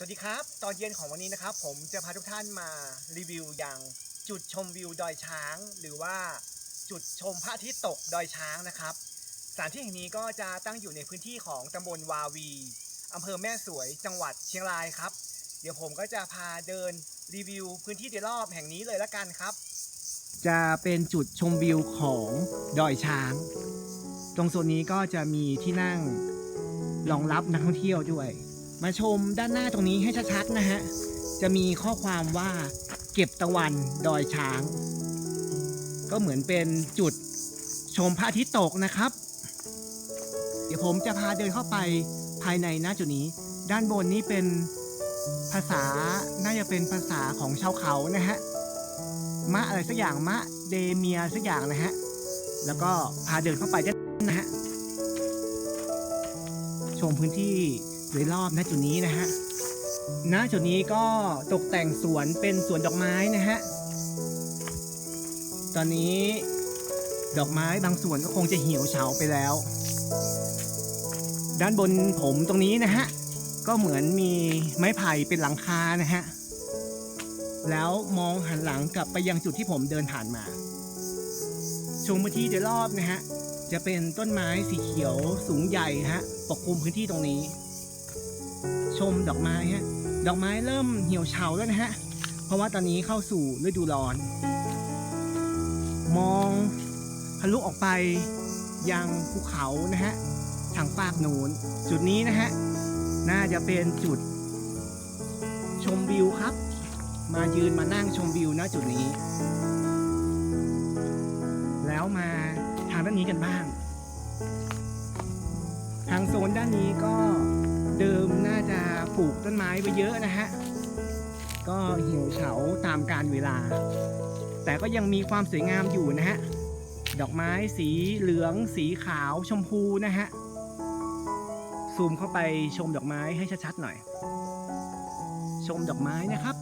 สวัสดีครับ ตอนเย็นของวันนี้นะครับ ผมจะพาทุกท่านมารีวิวอย่างจุดชมวิวดอยช้าง หรือว่าจุดชมพระอาทิตย์ตกดอยช้างนะครับสถานที่แห่งนี้ก็จะตั้งอยู่ในพื้นที่ของตำบลวาวีอำเภอแม่สวยจังหวัดเชียงรายครับ เดี๋ยวผมก็จะพาเดินรีวิวพื้นที่โดยรอบแห่งนี้เลยละกันครับ จะเป็นจุดชมวิวของดอยช้าง ตรงโซนนี้ก็จะมีที่นั่งรองรับนักท่องเที่ยวด้วย มาชมด้านหน้าตรงนี้ให้ชัดๆนะฮะ จะมีข้อความว่าเก็บตะวันดอยช้าง ก็เหมือนเป็นจุดชมพระอาทิตย์ตกนะครับ เดี๋ยวผมจะพาเดินเข้าไปภายในหน้าจุดนี้ ด้านบนนี้เป็นภาษาน่าจะเป็นภาษาของชาวเขานะฮะ มะอะไรสักอย่างมะเดเมียสักอย่างนะฮะ แล้วก็พาเดินเข้าไปด้านนะฮะ ชมพื้นที่ โดยรอบณจุดนี้นะฮะณจุดนี้ก็ตกแต่งสวนเป็นสวนดอกไม้นะฮะ ตอนนี้ดอกไม้บางส่วนก็คงจะเหี่ยวเฉาไปแล้ว ด้านบนผมตรงนี้นะฮะ ก็เหมือนมีไม้ไผ่เป็นหลังคานะฮะ แล้วมองหันหลังกลับไปยังจุดที่ผมเดินผ่านมา ชมพื้นที่โดยรอบนะฮะ จะเป็นต้นไม้สีเขียวสูงใหญ่ฮะ ปกคลุมพื้นที่ตรงนี้ ชมดอกไม้ฮะ ดอกไม้เริ่มเหี่ยวเฉาแล้วนะฮะ เพราะว่าตอนนี้เข้าสู่ฤดูร้อน มองทะลุออกไปยังภูเขานะฮะ ทางฝากนูนจุดนี้นะฮะ น่าจะเป็นจุด ชมวิวครับ มายืนมานั่งชมวิวณจุดนี้ แล้วมาทางด้านนี้กันบ้าง ทางโซนด้านนี้ก็ เดิมน่าจะปลูกต้นไม้ไว้เยอะนะฮะ ก็เหี่ยวเฉาตามกาลเวลา แต่ก็ยังมีความสวยงามอยู่นะฮะ ดอกไม้สีเหลือง สีขาวชมพูนะฮะ ซูมเข้าไปชมดอกไม้ให้ชัดๆหน่อย ชมดอกไม้นะครับ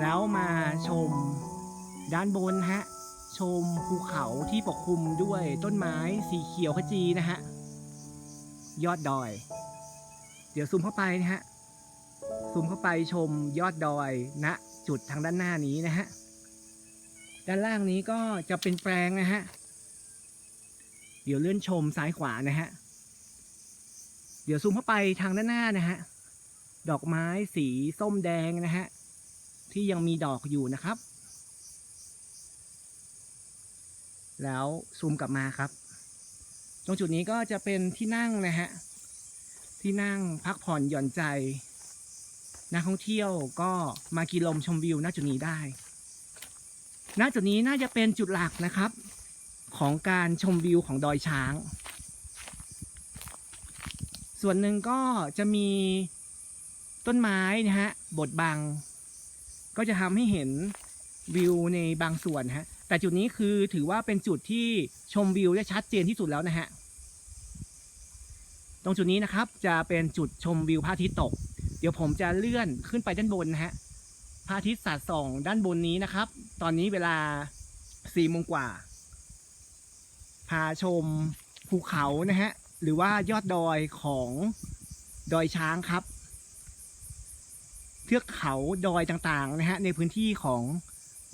แล้วมาชมด้านบนฮะ ชมภูเขาที่ปกคลุมด้วยต้นไม้สีเขียวขจีนะฮะ ยอดดอย เดี๋ยวซูมเข้าไปนะฮะ ซูมเข้าไปชมยอดดอยณนะจุดทางด้านหน้านี้นะฮะ ด้านล่างนี้ก็จะเป็นแปลงนะฮะ เดี๋ยวเลื่อนชมซ้ายขวานะฮะ เดี๋ยวซูมเข้าไปทางด้านหน้านะฮะ ดอกไม้สีส้มแดงนะฮะ ที่ยังมีดอกอยู่นะครับ แล้วซูมกลับมาครับ ตรงจุดนี้ก็จะเป็นที่นั่งนะฮะ ที่นั่งพักผ่อนหย่อนใจ นักท่องเที่ยวก็มากินลมชมวิวณจุดนี้ได้ ณจุดนี้น่าจะเป็นจุดหลักนะครับ ของการชมวิวของดอยช้าง ส่วนหนึ่งก็จะมีต้นไม้นะฮะบดบัง ก็จะทำให้เห็น วิวในบางส่วนฮะ แต่จุดนี้คือถือว่าเป็นจุดที่ชมวิวได้ชัดเจนที่สุดแล้วนะฮะ ตรงจุดนี้นะครับจะเป็นจุดชมวิวพระอาทิตย์ตก เดี๋ยวผมจะเลื่อนขึ้นไปด้านบนนะฮะ พระอาทิตย์สาดส่องด้านบนนี้นะครับ ตอนนี้เวลาสี่โมงกว่า พาชมภูเขานะฮะ หรือว่ายอดดอยของดอยช้างครับ เทือกเขาดอยต่างๆนะฮะในพื้นที่ของ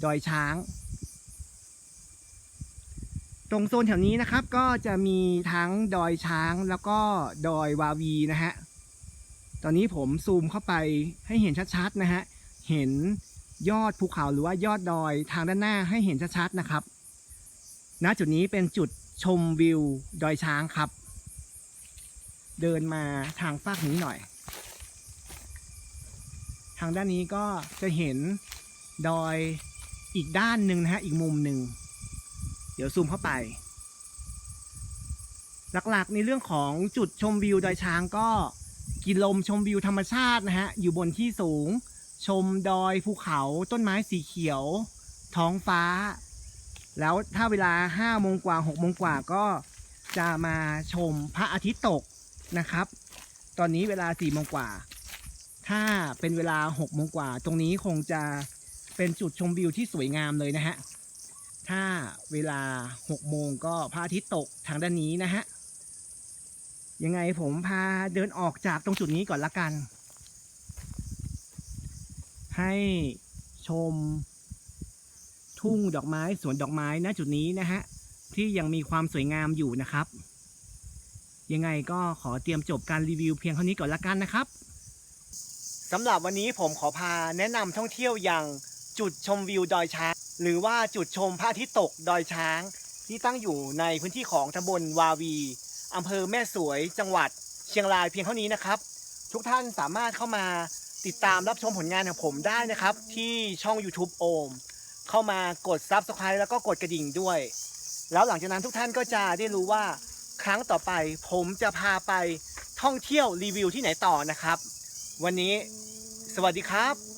ดอยช้าง ตรงโซนแถวนี้นะครับ ก็จะมีทั้งดอยช้างแล้วก็ดอยวาวีนะฮะ ตอนนี้ผมซูมเข้าไปให้เห็นชัดๆนะฮะ เห็นยอดภูเขาหรือว่ายอดดอยทางด้านหน้าให้เห็นชัดๆนะครับ ณ จุดนี้เป็นจุดชมวิวดอยช้างครับ เดินมาทางฝากนี้หน่อย ทางด้านนี้ก็จะเห็นดอย อีกด้านหนึ่งนะฮะอีกมุมหนึ่งเดี๋ยวซูมเข้าไป หลักๆในเรื่องของจุดชมวิวดอยช้างก็กินลมชมวิวธรรมชาตินะฮะอยู่บนที่สูง ชมดอยภูเขาต้นไม้สีเขียว ท้องฟ้า แล้วถ้าเวลาห้าโมงกว่าหกโมงกว่าก็จะมาชมพระอาทิตย์ตกนะครับ ตอนนี้เวลาสี่โมงกว่า ถ้าเป็นเวลาหกโมงกว่า ตรงนี้คงจะ เป็นจุดชมวิวที่สวยงามเลยนะฮะ ถ้าเวลาหกโมงก็พระอาทิตย์ตกทางด้านนี้นะฮะ ยังไงผมพาเดินออกจากตรงจุดนี้ก่อนละกัน ให้ชมทุ่งดอกไม้สวนดอกไม้ณจุดนี้นะฮะ ที่ยังมีความสวยงามอยู่นะครับ ยังไงก็ขอเตรียมจบการรีวิวเพียงเท่านี้ก่อนละกันนะครับสำหรับวันนี้ผมขอพาแนะนำท่องเที่ยวอย่าง จุดชมวิวดอยช้าง หรือว่าจุดชมพระอาทิตย์ตกดอยช้าง ที่ตั้งอยู่ในพื้นที่ของตำบลวาวีอำเภอแม่สวยจังหวัดเชียงรายเพียงเท่านี้นะครับ ทุกท่านสามารถเข้ามาติดตามรับชมผลงานของผมได้นะครับ ที่ช่อง YouTube โอม เข้ามากด Subscribe แล้วก็กดกระดิ่งด้วย แล้วหลังจากนั้นทุกท่านก็จะได้รู้ว่าครั้งต่อไปผมจะพาไปท่องเที่ยวรีวิวที่ไหนต่อนะครับ วันนี้สวัสดีครับ